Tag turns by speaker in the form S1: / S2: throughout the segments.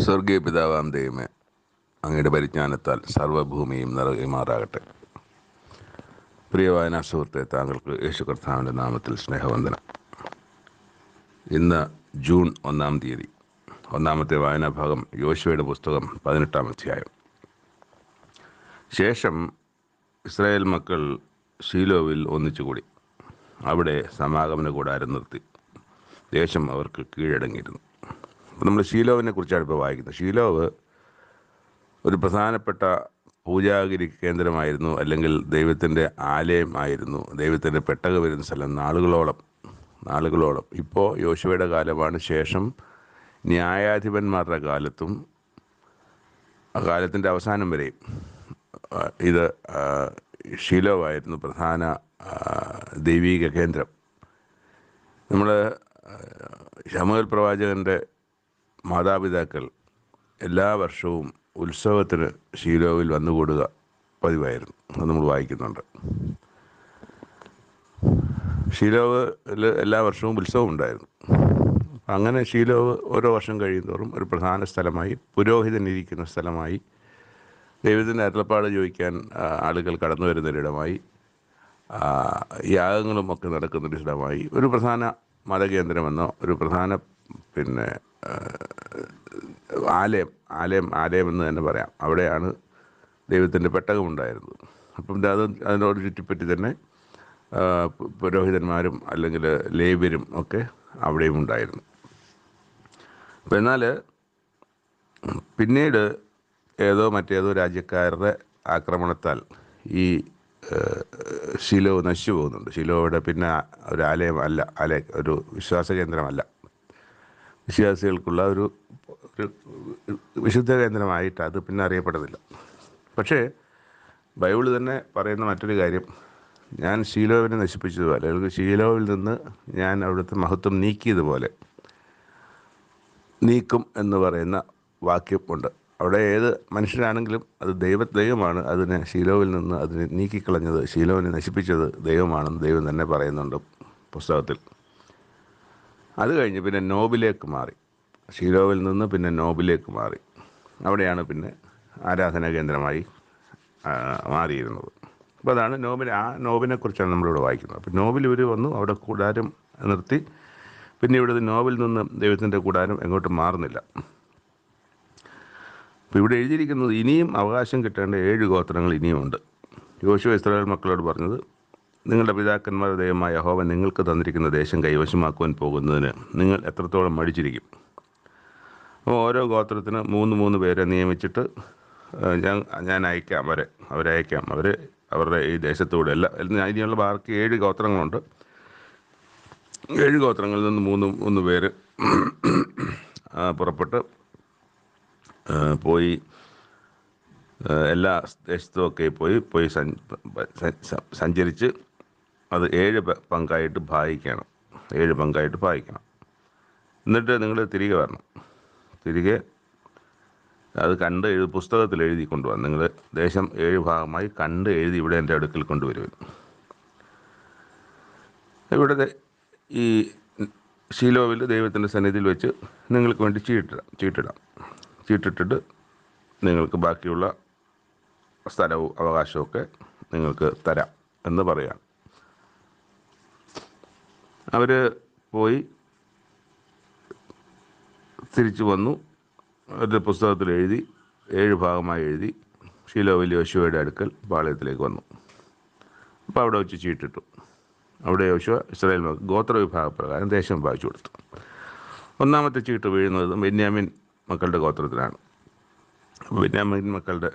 S1: സ്വർഗീയ പിതാവാം ദൈവമേ അങ്ങയുടെ പരിജ്ഞാനത്താൽ സർവഭൂമിയും നിറയുമാറാകട്ടെ. പ്രിയ വായനാ സുഹൃത്തെ താങ്കൾക്ക് യേശു കർത്താവിന്റെ നാമത്തിൽ സ്നേഹവന്ദനം. ഇന്ന് ജൂൺ ഒന്നാം തീയതി ഒന്നാമത്തെ വായനാഭാഗം യോശുവയുടെ പുസ്തകം പതിനെട്ടാം അധ്യായം. ശേഷം ഇസ്രായേൽ മക്കൾ ഷീലോവിൽ ഒന്നിച്ചുകൂടി. അവിടെ സമാഗമന കൂടാരം നിർത്തി. ദേശം അവർക്ക് കീഴടങ്ങിയിരുന്നു. അപ്പോൾ നമ്മൾ ഷീലോവിനെ കുറിച്ചാണ് ഇപ്പോൾ വായിക്കുന്നത്. ഷീലോവ് ഒരു പ്രധാനപ്പെട്ട പൂജാഗിരി കേന്ദ്രമായിരുന്നു അല്ലെങ്കിൽ ദൈവത്തിന്റെ ആലയമായിരുന്നു ദൈവത്തിന്റെ പെട്ടക വരുന്ന സ്ഥലം നാളുകളോളം നാളുകളോളം. ഇപ്പോൾ യോശുവയുടെ കാലമാണ് ശേഷം. ന്യായാധിപന്മാരുടെ കാലത്തും ആ കാലത്തിന്റെ അവസാനം വരെയും ഇത് ഷീലോവായിരുന്നു പ്രധാന ദൈവീക കേന്ദ്രം. നമ്മൾ ശമുവൽ പ്രവാചകന്റെ മാതാപിതാക്കൾ എല്ലാ വർഷവും ഉത്സവത്തിന് ഷീലോവിൽ വന്നുകൂടുക പതിവായിരുന്നു. അത് നമ്മൾ വായിക്കുന്നുണ്ട്. ഷീലോവിൽ എല്ലാ വർഷവും ഉത്സവം ഉണ്ടായിരുന്നു. അങ്ങനെ ഷീലോവ് ഓരോ വർഷം കഴിയുന്തോറും ഒരു പ്രധാന സ്ഥലമായി പുരോഹിതൻ ഇരിക്കുന്ന സ്ഥലമായി ദൈവത്തിന്റെ അരുളപ്പാട് ചോദിക്കാൻ ആളുകൾ കടന്നു വരുന്നൊരിടമായി യാഗങ്ങളുമൊക്കെ നടക്കുന്നൊരിടമായി ഒരു പ്രധാന മതകേന്ദ്രമെന്നോ ഒരു പ്രധാന പിന്നെ ആലയം ആലയം ആലയം എന്ന് തന്നെ പറയാം. അവിടെയാണ് ദൈവത്തിന്റെ പെട്ടകമുണ്ടായിരുന്നത് അപ്പം അത് അതിനോട് ചുറ്റിപ്പറ്റി തന്നെ പുരോഹിതന്മാരും അല്ലെങ്കിൽ ലേബരും ഒക്കെ അവിടെയും ഉണ്ടായിരുന്നു. അപ്പം എന്നാൽ പിന്നീട് ഏതോ മറ്റേതോ രാജ്യക്കാരുടെ ആക്രമണത്താൽ ഈ ശിലോ നശിച്ചു പോകുന്നുണ്ട്. ശിലോയുടെ പിന്നെ ഒരു ആലയം അല്ല ആലയ ഒരു വിശ്വാസ കേന്ദ്രമല്ല വിശ്വാസികൾക്കുള്ള ഒരു വിശുദ്ധ കേന്ദ്രമായിട്ട് അത് പിന്നെ അറിയപ്പെടുന്നില്ല. പക്ഷേ ബൈബിൾ തന്നെ പറയുന്ന മറ്റൊരു കാര്യം. ഞാൻ ശീലോവിനെ നശിപ്പിച്ചതുപോലെ അല്ലെങ്കിൽ ശീലോവിൽ നിന്ന് ഞാൻ അവിടുത്തെ മഹത്വം നീക്കിയതുപോലെ നീക്കും എന്ന് പറയുന്ന വാക്യം ഉണ്ട്. അവിടെ ഏത് മനുഷ്യനാണെങ്കിലും അത് ദൈവ ദൈവമാണ് അതിനെ ശീലോവിൽ നിന്ന് അതിനെ നീക്കിക്കളഞ്ഞത് ശീലോവിനെ നശിപ്പിച്ചത് ദൈവമാണെന്ന് ദൈവം തന്നെ പറയുന്നുണ്ട് പുസ്തകത്തിൽ. അത് കഴിഞ്ഞ് പിന്നെ നോബിലേക്ക് മാറി. ഷീലോവിൽ നിന്ന് പിന്നെ നോബിലേക്ക് മാറി. അവിടെയാണ് പിന്നെ ആരാധന കേന്ദ്രമായി മാറിയിരുന്നത്. അപ്പോൾ അതാണ് നോബിനെ ആ നോബിനെ കുറിച്ചാണ് നമ്മളിവിടെ വായിക്കുന്നത്. അപ്പോൾ നോബിൽ ഇവർ വന്നു അവിടെ കൂടാരം നിർത്തി. പിന്നെ ഇവിടെ നോബിൽ നിന്ന് ദൈവത്തിന്റെ കൂടാരം എങ്ങോട്ടും മാറുന്നില്ല. അപ്പോൾ ഇവിടെ എഴുതിയിരിക്കുന്നത് ഇനിയും അവകാശം കിട്ടേണ്ട ഏഴ് ഗോത്രങ്ങൾ ഇനിയുമുണ്ട്. യോശുവ ഇസ്രായേൽ മക്കളോട് പറഞ്ഞത് നിങ്ങളുടെ പിതാക്കന്മാരുടെ ദൈവമായ ഹോവൻ നിങ്ങൾക്ക് തന്നിരിക്കുന്ന ദേശം കൈവശമാക്കുവാൻ പോകുന്നതിന് നിങ്ങൾ എത്രത്തോളം മടിച്ചിരിക്കും? അപ്പോൾ ഓരോ ഗോത്രത്തിന് മൂന്ന് മൂന്ന് പേരെ നിയമിച്ചിട്ട് ഞാൻ ഞാൻ അയക്കാം അവരെ അവരെ അവർ അവരുടെ ഈ ദേശത്തൂടെ അല്ല അതിനുള്ള ബാക്കി ഏഴ് ഗോത്രങ്ങളുണ്ട്. ഏഴ് ഗോത്രങ്ങളിൽ നിന്ന് മൂന്ന് മൂന്ന് പേര് പുറപ്പെട്ട് പോയി എല്ലാ ദേശത്തും ഒക്കെ പോയി പോയി സഞ്ചരിച്ച് അത് ഏഴ് പങ്കായിട്ട് ഭാഗിക്കണം. ഏഴ് പങ്കായിട്ട് ഭാഗിക്കണം. എന്നിട്ട് നിങ്ങൾ തിരികെ വരണം. തിരികെ അത് കണ്ട് എഴുതി പുസ്തകത്തിൽ എഴുതി കൊണ്ടുവന്ന് നിങ്ങൾ ദേശം ഏഴ് ഭാഗമായി കണ്ട് എഴുതി ഇവിടെ എന്റെ അടുക്കൽ കൊണ്ടുവരുവൻ. ഇവിടെ ഈ ശീലോവിൽ ദൈവത്തിന്റെ സന്നിധിയിൽ വെച്ച് നിങ്ങൾക്ക് വേണ്ടി ചീട്ടിടാം ചീട്ടിടാം. ചീട്ടിട്ടിട്ട് നിങ്ങൾക്ക് ബാക്കിയുള്ള സ്ഥലവും അവകാശവും ഒക്കെ നിങ്ങൾക്ക് തരാം എന്ന് പറയാം. അവർ പോയി തിരിച്ചു വന്നു. ഒരു പുസ്തകത്തിൽ എഴുതി ഏഴ് ഭാഗമായി എഴുതി. ഷീലോവിൽ യോശുവയുടെ അടുക്കൽ പാളയത്തിലേക്ക് വന്നു. അപ്പോൾ അവിടെ വെച്ച് ചീട്ടിട്ടു. അവിടെ യോശുവ ഇസ്രായേൽ ഗോത്ര വിഭാഗപ്രകാരം ദേശം വായിച്ചു കൊടുത്തു. ഒന്നാമത്തെ ചീട്ട് വീഴുന്നത് ബെന്യാമിൻ മക്കളുടെ ഗോത്രത്തിലാണ്. ബെന്യാമിൻ മക്കളുടെ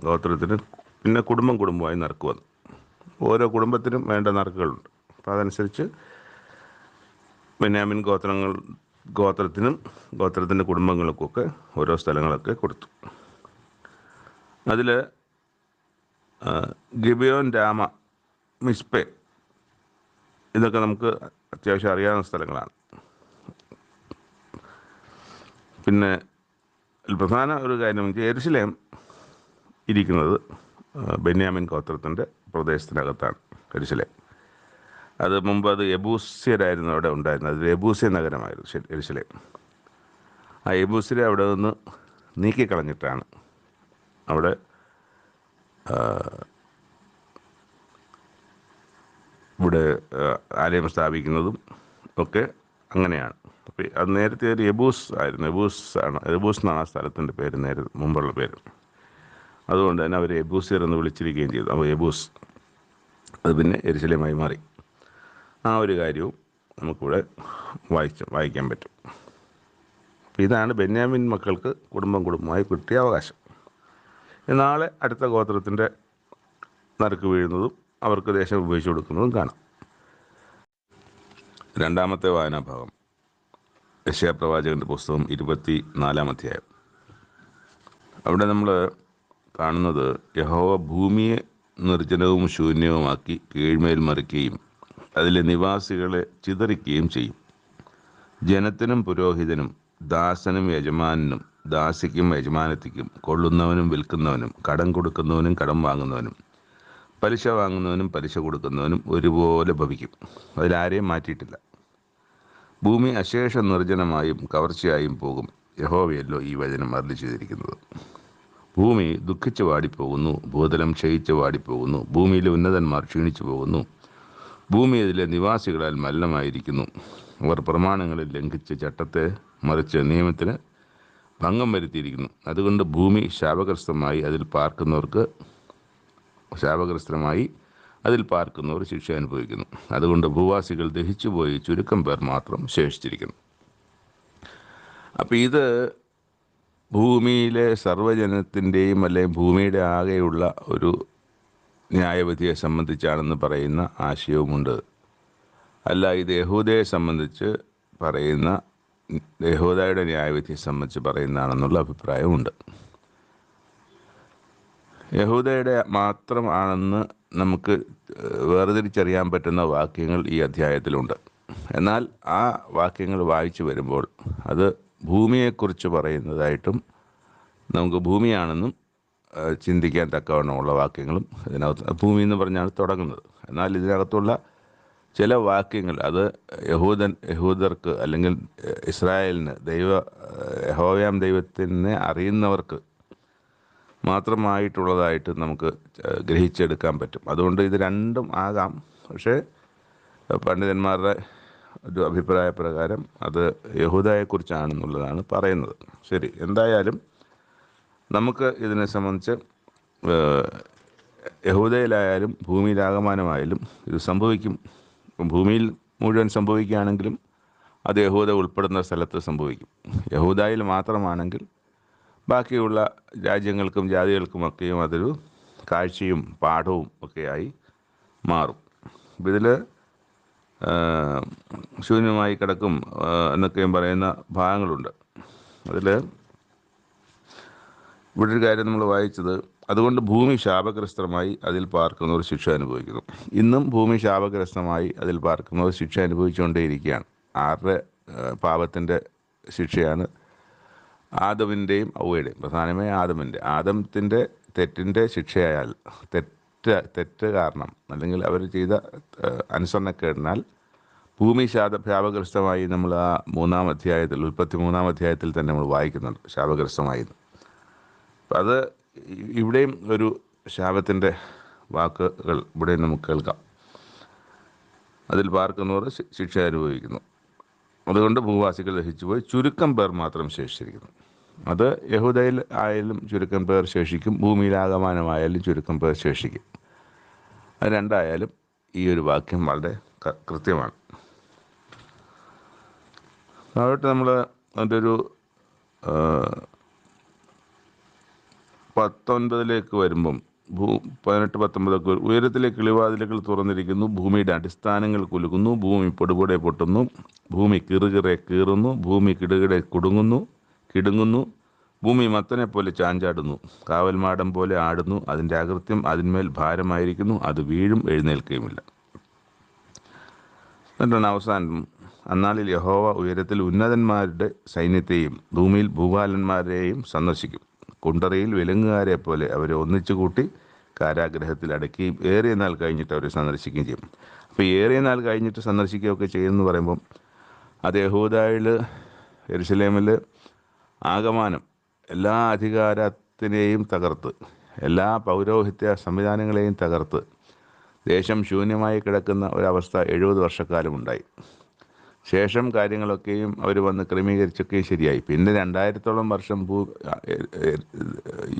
S1: ഗോത്രത്തിന് പിന്നെ കുടുംബം കുടുംബമായി നറുക്ക് വന്നു. ഓരോ കുടുംബത്തിനും വേണ്ട നറുക്കുകളുണ്ട്. അപ്പോൾ അതനുസരിച്ച് ബെന്യാമിൻ ഗോത്രങ്ങൾ ഗോത്രത്തിനും ഗോത്രത്തിന്റെ കുടുംബങ്ങൾക്കുമൊക്കെ ഓരോ സ്ഥലങ്ങളൊക്കെ കൊടുത്തു. അതിൽ ഗിബിയോൻ രാമ മിസ്പെ ഇതൊക്കെ നമുക്ക് അത്യാവശ്യം അറിയാവുന്ന സ്ഥലങ്ങളാണ്. പിന്നെ പ്രധാന ഒരു കാര്യം എരുസലേം ഇരിക്കുന്നത് ബെന്യാമിൻ ഗോത്രത്തിന്റെ പ്രദേശത്തിനകത്താണ് എരുസലേം അത് മുമ്പ് അത് എബൂസ്യരായിരുന്നു അവിടെ ഉണ്ടായിരുന്നത്. അത് എബൂസ്യ നഗരമായിരുന്നു എരുസലേം ആ എബൂസിലെ അവിടെ നിന്ന് നീക്കിക്കളഞ്ഞിട്ടാണ് അവിടെ ഇവിടെ ആലയം സ്ഥാപിക്കുന്നതും ഒക്കെ അങ്ങനെയാണ്. അപ്പോൾ അത് നേരത്തെ ഒരു എബൂസ് ആയിരുന്നു. എബൂസ് ആണ് എബൂസ് എന്നാണ് ആ സ്ഥലത്തിന്റെ പേര് നേരെ മുമ്പുള്ള പേര്. അതുകൊണ്ട് തന്നെ അവർ എബൂസിയർ എന്ന് വിളിച്ചിരിക്കുകയും ചെയ്തു. അപ്പോൾ എബൂസ് അത് പിന്നെ എരിശിലമായി മാറി. ആ ഒരു കാര്യവും നമുക്കിവിടെ വായിച്ച് വായിക്കാൻ പറ്റും. അപ്പോൾ ഇതാണ് ബെന്യാമിൻ മക്കൾക്ക് കുടുംബം കുടുംബമായി കിട്ടിയ അവകാശം. നാളെ അടുത്ത ഗോത്രത്തിന്റെ നറുക്ക് വീഴുന്നതും അവർക്ക് ദേശം ഉപയോഗിച്ച് കൊടുക്കുന്നതും കാണാം. രണ്ടാമത്തെ വായനാഭാഗം. യശയപ്രവാചകന്റെ പുസ്തകം ഇരുപത്തി നാലാം അധ്യായം. അവിടെ നമ്മൾ കാണുന്നത് യഹോവ ഭൂമിയെ നിർജനവും ശൂന്യവുമാക്കി കീഴ്മേൽ മറിക്കുകയും അതിലെ നിവാസികളെ ചിതറിക്കുകയും ചെയ്യും. ജനത്തിനും പുരോഹിതനും ദാസനും യജമാനും ദാസിക്കും യജമാനത്തിക്കും കൊള്ളുന്നവനും വിൽക്കുന്നവനും കടം കൊടുക്കുന്നവനും കടം വാങ്ങുന്നവനും പലിശ വാങ്ങുന്നവനും പലിശ കൊടുക്കുന്നവനും ഒരുപോലെ ഭവിക്കും. അതിലാരെയും മാറ്റിയിട്ടില്ല. ഭൂമി അശേഷ നിർജനമായും കവർച്ചയായും പോകും. യഹോവയല്ലോ ഈ വചനം അരളി ചെയ്തിരിക്കുന്നത്. ഭൂമി ദുഃഖിച്ച് വാടിപ്പോകുന്നു ഭൂതലം ക്ഷയിച്ച് വാടിപ്പോകുന്നു ഭൂമിയിലെ ഉന്നതന്മാർ ക്ഷീണിച്ചു പോകുന്നു ഭൂമി അതിലെ നിവാസികളാൽ മലിനമായിരിക്കുന്നു. അവർ പ്രമാണങ്ങളിൽ ലംഘിച്ച് ചട്ടത്തെ മറിച്ച് നിയമത്തിന് ഭംഗം വരുത്തിയിരിക്കുന്നു. അതുകൊണ്ട് ഭൂമി ശാപഗ്രസ്തമായി അതിൽ പാർക്കുന്നവർക്ക് ശാപഗ്രസ്തമായി അതിൽ പാർക്കുന്നവർ ശിക്ഷ അനുഭവിക്കുന്നു. അതുകൊണ്ട് ഭൂവാസികൾ ദഹിച്ചുപോയി ചുരുക്കം പേർ മാത്രം ശേഷിച്ചിരിക്കുന്നു. അപ്പം ഇത് ഭൂമിയിലെ സർവജനത്തിന്റെയും അല്ലെങ്കിൽ ഭൂമിയുടെ ആകെയുള്ള ഒരു ന്യായവിധിയെ സംബന്ധിച്ചാണെന്ന് പറയുന്ന ആശയവുമുണ്ട്. അല്ല ഇത് യഹൂദയെ സംബന്ധിച്ച് പറയുന്ന യഹൂദയുടെ ന്യായവിധിയെ സംബന്ധിച്ച് പറയുന്നതാണെന്നുള്ള അഭിപ്രായമുണ്ട് യഹൂദയുടെ മാത്രം ആണെന്ന് നമുക്ക് വേർതിരിച്ചറിയാൻ പറ്റുന്ന വാക്യങ്ങൾ ഈ അധ്യായത്തിലുണ്ട്. എന്നാൽ ആ വാക്യങ്ങൾ വായിച്ചു വരുമ്പോൾ അത് ഭൂമിയെക്കുറിച്ച് പറയുന്നതായിട്ടും നമുക്ക് ഭൂമിയാണെന്നും ചിന്തിക്കാൻ തക്കവണ്ണമുള്ള വാക്യങ്ങളും ഇതിനകത്ത് ഭൂമി എന്ന് പറഞ്ഞാണ് തുടങ്ങുന്നത്. എന്നാൽ ഇതിനകത്തുള്ള ചില വാക്യങ്ങൾ അത് യഹൂദൻ യഹൂദർക്ക് അല്ലെങ്കിൽ ഇസ്രായേലിന് ദൈവ യഹോവയാം ദൈവത്തിനെ അറിയുന്നവർക്ക് മാത്രമായിട്ടുള്ളതായിട്ട് നമുക്ക് ഗ്രഹിച്ചെടുക്കാൻ പറ്റും. അതുകൊണ്ട് ഇത് രണ്ടും ആകാം. പക്ഷേ പണ്ഡിതന്മാരുടെ ഒരു അഭിപ്രായ പ്രകാരം അത് യഹൂദയെക്കുറിച്ചാണെന്നുള്ളതാണ് പറയുന്നത്. ശരി എന്തായാലും നമുക്ക് ഇതിനെ സംബന്ധിച്ച് യഹൂദയിലായാലും ഭൂമിയിലാകമാനമായാലും ഇത് സംഭവിക്കും. ഭൂമിയിൽ മുഴുവൻ സംഭവിക്കുകയാണെങ്കിലും അത് യഹൂദ ഉൾപ്പെടുന്ന സ്ഥലത്ത് സംഭവിക്കും. യഹൂദയിൽ മാത്രമാണെങ്കിൽ ബാക്കിയുള്ള രാജ്യങ്ങൾക്കും ജാതികൾക്കും ഒക്കെയും അതൊരു കാഴ്ചയും പാഠവും ഒക്കെയായി മാറും. ഇതിൽ ശൂന്യമായി കിടക്കും എന്നൊക്കെയും പറയുന്ന ഭാഗങ്ങളുണ്ട്. അതിൽ ഇവിടെ ഒരു കാര്യം നമ്മൾ വായിച്ചത് അതുകൊണ്ട് ഭൂമി ശാപഗ്രസ്തമായി അതിൽ പാർക്കുന്നവർ ശിക്ഷ അനുഭവിക്കുന്നു. ഇന്നും ഭൂമി ശാപഗ്രസ്തമായി അതിൽ പാർക്കുന്നവർ ശിക്ഷ അനുഭവിച്ചുകൊണ്ടേയിരിക്കുകയാണ്. ആരുടെ പാപത്തിന്റെ ശിക്ഷയാണ് ആദമിന്റെയും ഔവയുടെയും പ്രധാനമായി ആദമിന്റെ ആദമത്തിന്റെ തെറ്റിന്റെ ശിക്ഷയായാൽ തെറ്റ് തെറ്റ് കാരണം അല്ലെങ്കിൽ അവർ ചെയ്ത അനുസരണക്കേടിനാൽ ഭൂമി ശാപ ശാപഗ്രസ്തമായി നമ്മൾ ആ മൂന്നാം അധ്യായത്തിൽ ഉൽപ്പത്തി മൂന്നാം അധ്യായത്തിൽ തന്നെ നമ്മൾ വായിക്കുന്നുണ്ട്. ശാപഗ്രസ്തമായി എന്ന്. അപ്പം അത് ഇവിടെയും ഒരു ശാപത്തിന്റെ വാക്കുകൾ ഇവിടെ നമുക്ക് കേൾക്കാം. അതിൽ പാർക്കുന്നവർ ശിക്ഷ അനുഭവിക്കുന്നു. അതുകൊണ്ട് ഭൂവാസികൾ ദഹിച്ചുപോയി. ചുരുക്കം പേർ മാത്രം ശേഷിച്ചിരിക്കുന്നു. അത് യഹൂദയിൽ ആയാലും ചുരുക്കം പേർ ശേഷിക്കും. ഭൂമിയിലാകമാനമായാലും ചുരുക്കം പേർ ശേഷിക്കും. അത് രണ്ടായാലും ഈ ഒരു വാക്യം വളരെ കൃത്യമാണ്. താഴോട്ട് നമ്മൾ അതിന്റെ ഒരു പത്തൊൻപതിലേക്ക് വരുമ്പം ഭൂ പതിനെട്ട് പത്തൊമ്പതൊക്കെ ഉയരത്തിലെ കിളിവാതിലുകൾ തുറന്നിരിക്കുന്നു ഭൂമിയുടെ അടിസ്ഥാനങ്ങൾ കുലുക്കുന്നു ഭൂമി പൊടുപൊടെ പൊട്ടുന്നു ഭൂമി കിറുകിറെ കീറുന്നു ഭൂമി കിടുകിടെ കുടുങ്ങുന്നു കിടുങ്ങുന്നു ഭൂമി മത്തനെ പോലെ ചാഞ്ചാടുന്നു കാവൽമാടം പോലെ ആടുന്നു അതിന്റെ അകൃത്യം അതിന്മേൽ ഭാരമായിരിക്കുന്നു അത് വീഴും എഴുന്നേൽക്കുകയുമില്ല. എന്നിട്ടാണ് അവസാനം അന്നാളിൽ യഹോവ ഉയരത്തിൽ ഉന്നതന്മാരുടെ സൈന്യത്തെയും ഭൂമിയിൽ ഭൂപാലന്മാരെയും സന്ദർശിക്കും. കുണ്ടറയിൽ വിലങ്ങുകാരെ പോലെ അവരെ ഒന്നിച്ചു കൂട്ടി കാരാഗ്രഹത്തിൽ അടക്കുകയും ഏറിയ നാൾ കഴിഞ്ഞിട്ട് അവരെ സന്ദർശിക്കുകയും ചെയ്യും. അപ്പോൾ ഏറിയ നാൾ കഴിഞ്ഞിട്ട് സന്ദർശിക്കുകയൊക്കെ ചെയ്യുമെന്ന് പറയുമ്പം അത് യഹൂദായിൽ എരുസലേമിൽ ആഗമാനം എല്ലാ അധികാരത്തിനെയും തകർത്ത് എല്ലാ പൗരോഹിത്യ സംവിധാനങ്ങളെയും തകർത്ത് ദേശം ശൂന്യമായി കിടക്കുന്ന ഒരവസ്ഥ എഴുപത് വർഷക്കാലമുണ്ടായി ശേഷം കാര്യങ്ങളൊക്കെയും അവർ വന്ന് ക്രമീകരിച്ചൊക്കെയും ശരിയായി. പിന്നെ രണ്ടായിരത്തോളം വർഷം ഭൂ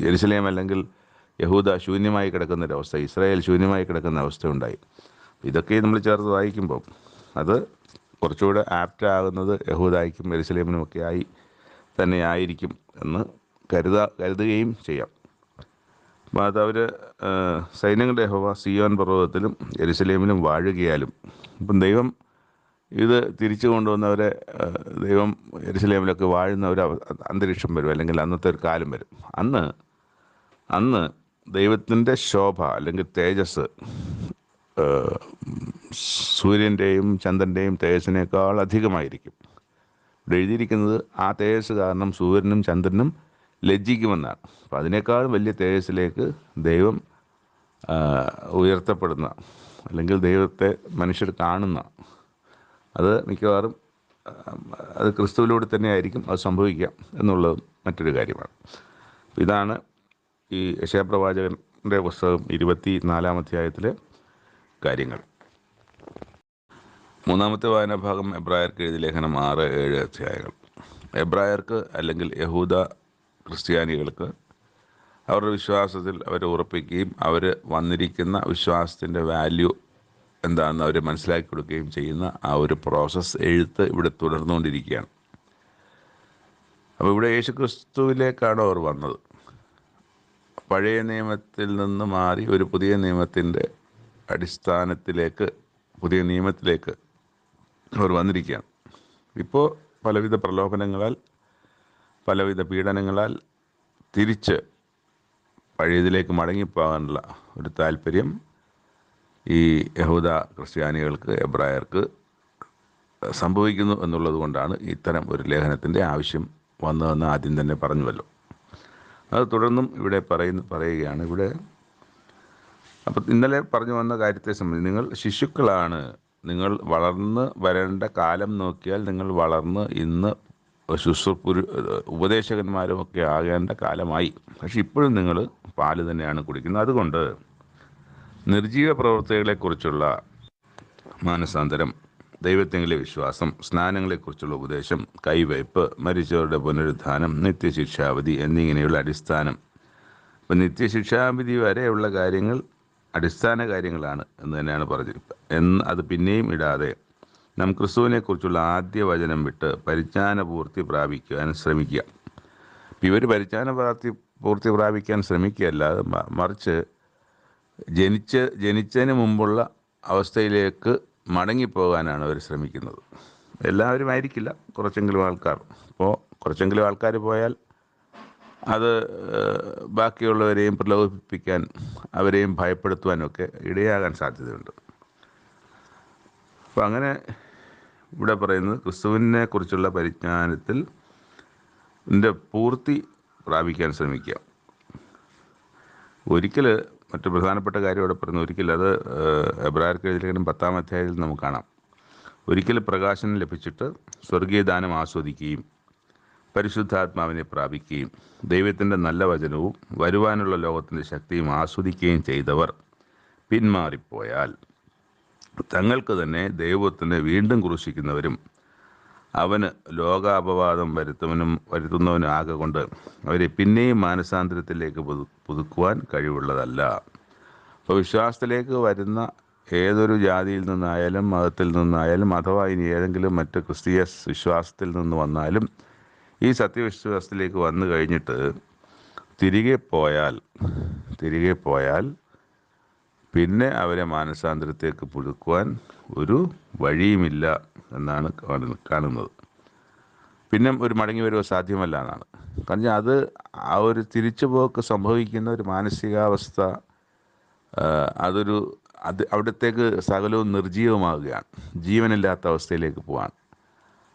S1: എരുസലേം അല്ലെങ്കിൽ യഹൂദ ശൂന്യമായി കിടക്കുന്ന ഒരവസ്ഥ ഇസ്രായേൽ ശൂന്യമായി കിടക്കുന്ന അവസ്ഥ ഉണ്ടായി. ഇതൊക്കെ നമ്മൾ ചേർത്ത് വായിക്കുമ്പോൾ അത് കുറച്ചുകൂടെ ആപ്റ്റ് ആകുന്നത് യഹൂദായിക്കും എരുസലേമിനും ഒക്കെ ആയി തന്നെ ആയിരിക്കും എന്ന് കരുത കരുതുകയും ചെയ്യാം. അപ്പോൾ അത് അവർ സൈന്യങ്ങളുടെ യഹോവ സിയോൻ പർവതത്തിലും എരുസലേമിലും വാഴുകയാലും ഇപ്പം ദൈവം ഇത് തിരിച്ചു കൊണ്ടുവന്നവരെ ദൈവം എരിശിലേമിലൊക്കെ വാഴുന്ന ഒരു അന്തരീക്ഷം വരും അല്ലെങ്കിൽ അന്നത്തെ ഒരു കാലം വരും. അന്ന് അന്ന് ദൈവത്തിന്റെ ശോഭ അല്ലെങ്കിൽ തേജസ് സൂര്യന്റെയും ചന്ദ്രന്റെയും തേജസ്സിനേക്കാൾ അധികമായിരിക്കും. ഇവിടെ എഴുതിയിരിക്കുന്നത് ആ തേജസ് കാരണം സൂര്യനും ചന്ദ്രനും ലജ്ജിക്കുമെന്നാണ്. അപ്പം അതിനേക്കാളും വലിയ തേജസ്സിലേക്ക് ദൈവം ഉയർത്തപ്പെടുന്ന അല്ലെങ്കിൽ ദൈവത്തെ മനുഷ്യർ കാണുന്ന അത് മിക്കവാറും അത് ക്രിസ്തുവിലൂടെ തന്നെ ആയിരിക്കും അത് സംഭവിക്കുക എന്നുള്ളത് മറ്റൊരു കാര്യമാണ്. ഇതാണ് ഈ യശയപ്രവാചകന്റെ പുസ്തകം ഇരുപത്തി നാലാം അധ്യായത്തിലെ കാര്യങ്ങൾ. മൂന്നാമത്തെ വായനാഭാഗം എബ്രായർക്ക് എഴുതി ലേഖനം ആറ് ഏഴ് അധ്യായങ്ങൾ. എബ്രായർക്ക് അല്ലെങ്കിൽ യഹൂദ ക്രിസ്ത്യാനികൾക്ക് അവരുടെ വിശ്വാസത്തിൽ അവരെ ഉറപ്പിക്കുകയും അവർ വന്നിരിക്കുന്ന വിശ്വാസത്തിന്റെ വാല്യൂ എന്താണെന്ന് അവർ മനസ്സിലാക്കി കൊടുക്കുകയും ചെയ്യുന്ന ആ ഒരു പ്രോസസ്സ് എഴുത്ത് ഇവിടെ തുടർന്നുകൊണ്ടിരിക്കുകയാണ്. അപ്പോൾ ഇവിടെ യേശുക്രിസ്തുവിലേക്കാണ് അവർ വന്നത്. പഴയ നിയമത്തിൽ നിന്ന് മാറി ഒരു പുതിയ നിയമത്തിന്റെ അടിസ്ഥാനത്തിലേക്ക് പുതിയ നിയമത്തിലേക്ക് അവർ വന്നിരിക്കുകയാണ്. ഇപ്പോൾ പലവിധ പ്രലോഭനങ്ങളാൽ പലവിധ പീഡനങ്ങളാൽ തിരിച്ച് പഴയതിലേക്ക് മടങ്ങിപ്പോകാനുള്ള ഒരു താല്പര്യം ഈ യഹൂദ ക്രിസ്ത്യാനികൾക്ക് എബ്രായർക്ക് സംഭവിക്കുന്നു എന്നുള്ളത് കൊണ്ടാണ് ഇത്തരം ഒരു ലേഖനത്തിന്റെ ആവശ്യം വന്നതെന്ന് ആദ്യം തന്നെ പറഞ്ഞുവല്ലോ. അത് തുടർന്നും ഇവിടെ പറയുന്ന പറയുകയാണ് ഇവിടെ. അപ്പം ഇന്നലെ പറഞ്ഞു വന്ന കാര്യത്തെ സംബന്ധിച്ച് നിങ്ങൾ ശിശുക്കളാണ്. നിങ്ങൾ വളർന്ന് വരേണ്ട കാലം നോക്കിയാൽ നിങ്ങൾ വളർന്ന് ഇന്ന് ശുശ്രൂപുരു ഉപദേശകന്മാരും ഒക്കെ ആകേണ്ട കാലമായി. പക്ഷെ ഇപ്പോഴും നിങ്ങൾ പാൽ തന്നെയാണ് കുടിക്കുന്നത്. അതുകൊണ്ട് നിർജീവ പ്രവർത്തികളെക്കുറിച്ചുള്ള മാനസാന്തരം ദൈവത്തെങ്കിലെ വിശ്വാസം സ്നാനങ്ങളെക്കുറിച്ചുള്ള ഉപദേശം കൈവയ്പ് മരിച്ചവരുടെ പുനരുദ്ധാനം നിത്യശിക്ഷാവിധി എന്നിങ്ങനെയുള്ള അടിസ്ഥാനം. അപ്പം നിത്യശിക്ഷാവിധി വരെയുള്ള കാര്യങ്ങൾ അടിസ്ഥാന കാര്യങ്ങളാണ് എന്ന് തന്നെയാണ് പറഞ്ഞത് എന്ന് അത് പിന്നെയും ഇടാതെ നാം ക്രിസ്തുവിനെക്കുറിച്ചുള്ള ആദ്യ വചനം വിട്ട് പരിജ്ഞാന പൂർത്തി പ്രാപിക്കുവാൻ ശ്രമിക്കുക. ഇവർ പരിജ്ഞാന പ്രാപ്തി പൂർത്തി പ്രാപിക്കാൻ ശ്രമിക്കുകയല്ലാതെ മറിച്ച് ജനിച്ച് ജനിച്ചതിന് മുമ്പുള്ള അവസ്ഥയിലേക്ക് മടങ്ങിപ്പോകാനാണ് അവർ ശ്രമിക്കുന്നത്. എല്ലാവരും ആയിരിക്കില്ല കുറച്ചെങ്കിലും ആൾക്കാർ. അപ്പോൾ കുറച്ചെങ്കിലും ആൾക്കാർ പോയാൽ അത് ബാക്കിയുള്ളവരെയും പ്രലോഭിപ്പിക്കാൻ അവരെയും ഭയപ്പെടുത്തുവാനൊക്കെ ഇടയാകാൻ സാധ്യതയുണ്ട്. അപ്പം അങ്ങനെ ഇവിടെ പറയുന്നത് ക്രിസ്തുവിനെ കുറിച്ചുള്ള പരിജ്ഞാനത്തിൽ പൂർത്തി പ്രാപിക്കാൻ ശ്രമിക്കുക. ഒരിക്കൽ മറ്റു പ്രധാനപ്പെട്ട കാര്യം ഇവിടെ പറയുന്നു ഒരിക്കൽ അത് എബ്രാർക്ക് എഴുതിയിരിക്കുന്ന പത്താം അധ്യായത്തിൽ നമുക്ക് കാണാം. ഒരിക്കൽ പ്രകാശനം ലഭിച്ചിട്ട് സ്വർഗീയ ദാനം ആസ്വദിക്കുകയും പരിശുദ്ധാത്മാവിനെ പ്രാപിക്കുകയും ദൈവത്തിന്റെ നല്ല വചനവും വരുവാനുള്ള ലോകത്തിന്റെ ശക്തിയും ആസ്വദിക്കുകയും ചെയ്തവർ പിന്മാറിപ്പോയാൽ തങ്ങൾക്ക് തന്നെ ദൈവത്തിന് വീണ്ടും ക്രൂശിക്കുന്നവരും അവന് ലോകാപവാദം വരുത്തുവനും വരുത്തുന്നവനും ആകെ കൊണ്ട് അവരെ പിന്നെയും മാനസാന്തരത്തിലേക്ക് പുതു പുതുക്കുവാൻ കഴിവുള്ളതല്ല. അപ്പോൾ വിശ്വാസത്തിലേക്ക് വരുന്ന ഏതൊരു ജാതിയിൽ നിന്നായാലും മതത്തിൽ നിന്നായാലും അഥവാ ഇനി ഏതെങ്കിലും മറ്റ് ക്രിസ്തീയ വിശ്വാസത്തിൽ നിന്ന് വന്നാലും ഈ സത്യവിശ്വാസത്തിലേക്ക് വന്നു കഴിഞ്ഞിട്ട് തിരികെ പോയാൽ തിരികെ പോയാൽ പിന്നെ അവരെ മാനസാന്തരത്തേക്ക് പുതുക്കുവാൻ ഒരു വഴിയുമില്ല. എന്നാണ് കാണുന്നത്. പിന്നെ ഒരു മടങ്ങി വരുവോ സാധ്യമല്ല എന്നാണ്. കാരണം അത് ആ ഒരു തിരിച്ചുപോക്ക് സംഭവിക്കുന്ന ഒരു മാനസികാവസ്ഥ അതൊരു അത് അവിടത്തേക്ക് സകലവും നിർജീവമാകുകയാണ് ജീവനില്ലാത്ത അവസ്ഥയിലേക്ക് പോവാണ്.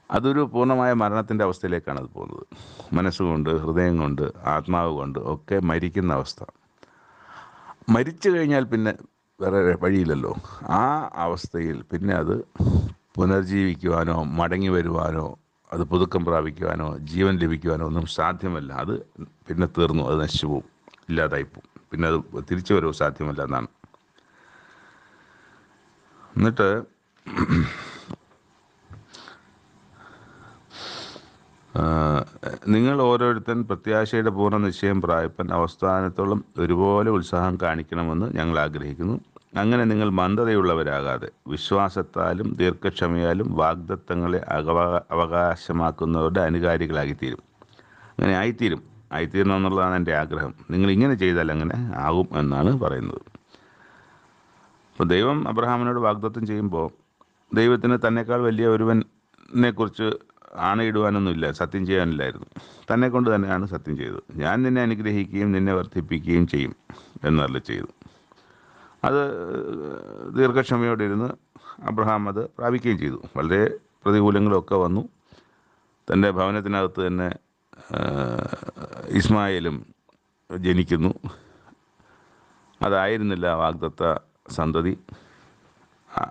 S1: അതൊരു പൂർണമായ മരണത്തിന്റെ അവസ്ഥയിലേക്കാണ് അത് പോകുന്നത്. മനസ്സുകൊണ്ട് ഹൃദയം കൊണ്ട് ആത്മാവ് കൊണ്ട് ഒക്കെ മരിക്കുന്ന അവസ്ഥ. മരിച്ചു കഴിഞ്ഞാൽ പിന്നെ വേറെ വഴിയില്ലല്ലോ. ആ അവസ്ഥയിൽ പിന്നെ അത് പുനർജീവിക്കുവാനോ മടങ്ങി വരുവാനോ അത് പുതുക്കം പ്രാപിക്കുവാനോ ജീവൻ ലഭിക്കുവാനോ ഒന്നും സാധ്യമല്ല. അത് പിന്നെ തീർന്നു അത് നശിച്ചു പോവും ഇല്ലാതായിപ്പോവും. പിന്നെ അത് തിരിച്ചു വരവ് സാധ്യമല്ല എന്നാണ്. എന്നിട്ട് നിങ്ങൾ ഓരോരുത്തൻ പ്രത്യാശയുടെ പൂർണ നിശ്ചയം പ്രായപ്പൻ അവസ്ഥാനത്തോളം ഒരുപോലെ ഉത്സാഹം കാണിക്കണമെന്ന് ഞങ്ങൾ ആഗ്രഹിക്കുന്നു. അങ്ങനെ നിങ്ങൾ മന്ദതയുള്ളവരാകാതെ വിശ്വാസത്താലും ദീർഘക്ഷമയാലും വാഗ്ദത്തങ്ങളെ അവകാശമാക്കുന്നവരുടെ അനുകാരികളായിത്തീരും. അങ്ങനെ ആയിത്തീരും. ആയിത്തീരണം എന്നുള്ളതാണ് എന്റെ ആഗ്രഹം. നിങ്ങൾ ഇങ്ങനെ ചെയ്താൽ അങ്ങനെ ആകും എന്നാണ് പറയുന്നത്. അപ്പോൾ ദൈവം അബ്രഹാമിനോട് വാഗ്ദത്തം ചെയ്യുമ്പോൾ ദൈവത്തിന് തന്നെക്കാൾ വലിയ ഒരുവനെ കുറിച്ച് ആണയിടുവാനൊന്നുമില്ല സത്യം ചെയ്യാനില്ലായിരുന്നു. തന്നെ കൊണ്ട് തന്നെയാണ് സത്യം ചെയ്തത്. ഞാൻ നിന്നെ അനുഗ്രഹിക്കുകയും നിന്നെ വർദ്ധിപ്പിക്കുകയും ചെയ്യും എന്നല്ല ചെയ്തു അത് ദീർഘക്ഷമയോടെ ഇരുന്ന് അബ്രഹാം അത് പ്രാപിക്കുകയും ചെയ്തു. വളരെ പ്രതികൂലങ്ങളൊക്കെ വന്നു. തന്റെ ഭവനത്തിനകത്ത് തന്നെ ഇസ്മായിലും ജനിക്കുന്നു. അതായിരുന്നില്ല വാഗ്ദത്ത സന്തതി.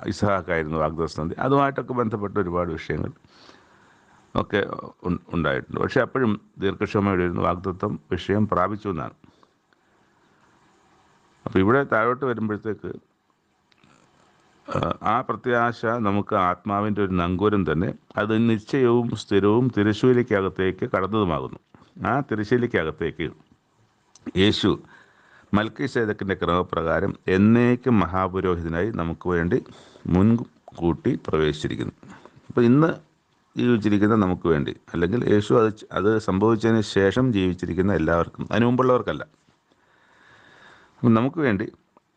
S1: ഇസ്ഹാക്കായിരുന്നു വാഗ്ദത്ത സന്തതി. അതുമായിട്ടൊക്കെ ബന്ധപ്പെട്ട ഒരുപാട് വിഷയങ്ങൾ ഒക്കെ ഉണ്ടായിട്ടുണ്ട്. പക്ഷേ അപ്പോഴും ദീർഘക്ഷമയുടെ വാഗ്ദത്വം വിഷയം പ്രാപിച്ചു എന്നാണ്. അപ്പോൾ ഇവിടെ താഴോട്ട് വരുമ്പോഴത്തേക്ക് ആ, പ്രത്യാശ നമുക്ക് ആത്മാവിന്റെ ഒരു നങ്കൂരം തന്നെ അത് നിശ്ചയവും സ്ഥിരവും തിരശ്ശൂലിക്കകത്തേക്ക് കടന്നതുമാകുന്നു. ആ തിരശ്ശൂലിക്കകത്തേക്ക് യേശു മൽക്കി സേതക്കിന്റെ ക്രമപ്രകാരം എന്നേക്കും മഹാപുരോഹിതനായി നമുക്ക് വേണ്ടി മുൻകൂട്ടി പ്രവേശിച്ചിരിക്കുന്നു. അപ്പോൾ ഇന്ന് ജീവിച്ചിരിക്കുന്ന നമുക്ക് വേണ്ടി അല്ലെങ്കിൽ യേശു അത് അത് സംഭവിച്ചതിന് ശേഷം ജീവിച്ചിരിക്കുന്ന എല്ലാവർക്കും അതിന് മുമ്പുള്ളവർക്കല്ല. അപ്പം നമുക്ക് വേണ്ടി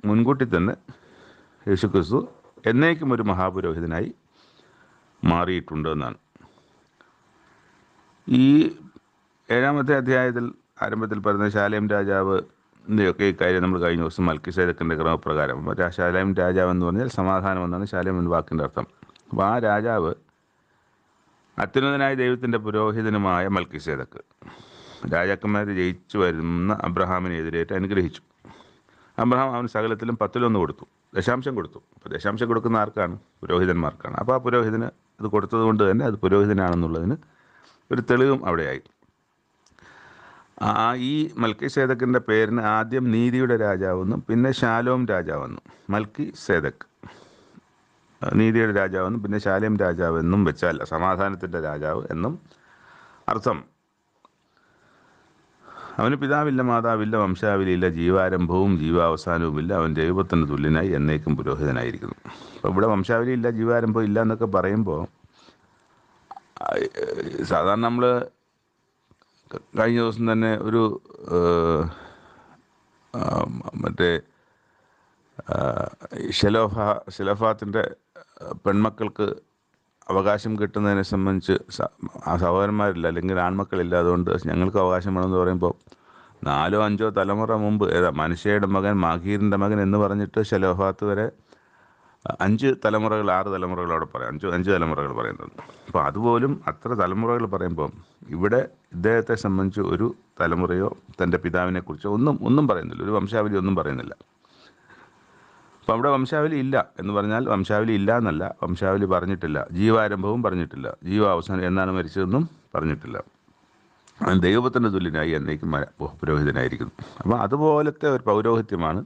S1: മുൻകൂട്ടി തന്നെ യേശുക്രിസ്തു എന്നേക്കും ഒരു മഹാപുരോഹിതനായി മാറിയിട്ടുണ്ട് എന്നാണ്. ഈ ഏഴാമത്തെ അധ്യായത്തിൽ ആരംഭത്തിൽ പറയുന്ന ശാലേം രാജാവ് ഒക്കെ ഈ കാര്യം നമ്മൾ കഴിഞ്ഞ ദിവസം മൽക്കി സേദക്കിന്റെ ക്രമപ്രകാരം രാ- ശാലേം രാജാവ് എന്ന് പറഞ്ഞാൽ സമാധാനം എന്നാണ് ശാലേം എന്ന വാക്കിന്റെ അർത്ഥം. അപ്പോൾ ആ രാജാവ് അത്യുന്നതനായ ദൈവത്തിന്റെ പുരോഹിതനുമായ മൽക്കി രാജാക്കന്മാരെ രാജാക്കന്മാർ ജയിച്ചു വരുന്ന അബ്രഹാമിനെ അനുഗ്രഹിച്ചു. അബ്രഹാം അവന് സകലത്തിലും പത്തിലൊന്ന് കൊടുത്തു. ദശാംശം കൊടുത്തു. അപ്പോൾ ദശാംശം കൊടുക്കുന്ന ആർക്കാണ്? പുരോഹിതന്മാർക്കാണ്. അപ്പോൾ ആ പുരോഹിതന് അത് കൊടുത്തത് കൊണ്ട് തന്നെ അത് പുരോഹിതനാണെന്നുള്ളതിന് ഒരു തെളിവും അവിടെയായി. ആ ഈ മൽക്കി സേതക്കിന്റെ പേരിന് ആദ്യം നീതിയുടെ രാജാവെന്നും പിന്നെ ശാലോം രാജാവെന്നും. മൽക്കി സേതക് നീതിയുടെ രാജാവെന്നും പിന്നെ ശാലോം രാജാവെന്നും വെച്ചാൽ സമാധാനത്തിന്റെ രാജാവ് എന്നും അർത്ഥം. അവന് പിതാവില്ല മാതാവില്ല വംശാവലിയില്ല ജീവാരംഭവും ജീവാവസാനവുമില്ല അവൻ ദൈവത്തിന് തുല്യനായി എന്നേക്കും പുരോഹിതനായിരിക്കുന്നു. അപ്പോൾ ഇവിടെ വംശാവലിയില്ല ജീവാരംഭം ഇല്ല എന്നൊക്കെ പറയുമ്പോൾ സാധാരണ നമ്മൾ കഴിഞ്ഞ ദിവസം തന്നെ ഒരു മറ്റേ ഷെലോഫ ഷെലോഫാത്തിന്റെ പെൺമക്കൾക്ക് അവകാശം കിട്ടുന്നതിനെ സംബന്ധിച്ച് സഹോദരന്മാരില്ല അല്ലെങ്കിൽ ആൺമക്കളില്ല. അതുകൊണ്ട് ഞങ്ങൾക്ക് അവകാശം വേണമെന്ന് പറയുമ്പോൾ നാലോ അഞ്ചോ തലമുറ മുമ്പ് ഏതാ മനുഷ്യയുടെ മകൻ മാഹീറിന്റെ മകൻ എന്ന് പറഞ്ഞിട്ട് ശലോഹാത്ത് വരെ അഞ്ച് തലമുറകൾ ആറ് തലമുറകൾ അവിടെ പറയാം. അഞ്ച് അഞ്ച് തലമുറകൾ പറയുന്നത് അപ്പോൾ അതുപോലും അത്ര തലമുറകൾ പറയുമ്പോൾ ഇവിടെ ഇദ്ദേഹത്തെ സംബന്ധിച്ച് ഒരു തലമുറയോ തന്റെ പിതാവിനെക്കുറിച്ചോ ഒന്നും ഒന്നും പറയുന്നില്ല. ഒരു വംശാവലി ഒന്നും പറയുന്നില്ല. അപ്പം അവിടെ വംശാവലി ഇല്ല എന്ന് പറഞ്ഞാൽ വംശാവലി ഇല്ല എന്നല്ല. വംശാവലി പറഞ്ഞിട്ടില്ല. ജീവാരംഭവും പറഞ്ഞിട്ടില്ല. ജീവാവസാനം എന്നാണ് മരിച്ചതെന്നും പറഞ്ഞിട്ടില്ല. ദൈവത്തിന്റെ തുല്യനായി എന്നേക്കും പുരോഹിതനായിരിക്കുന്നു അപ്പോൾ അതുപോലത്തെ ഒരു പൗരോഹിത്യമാണ്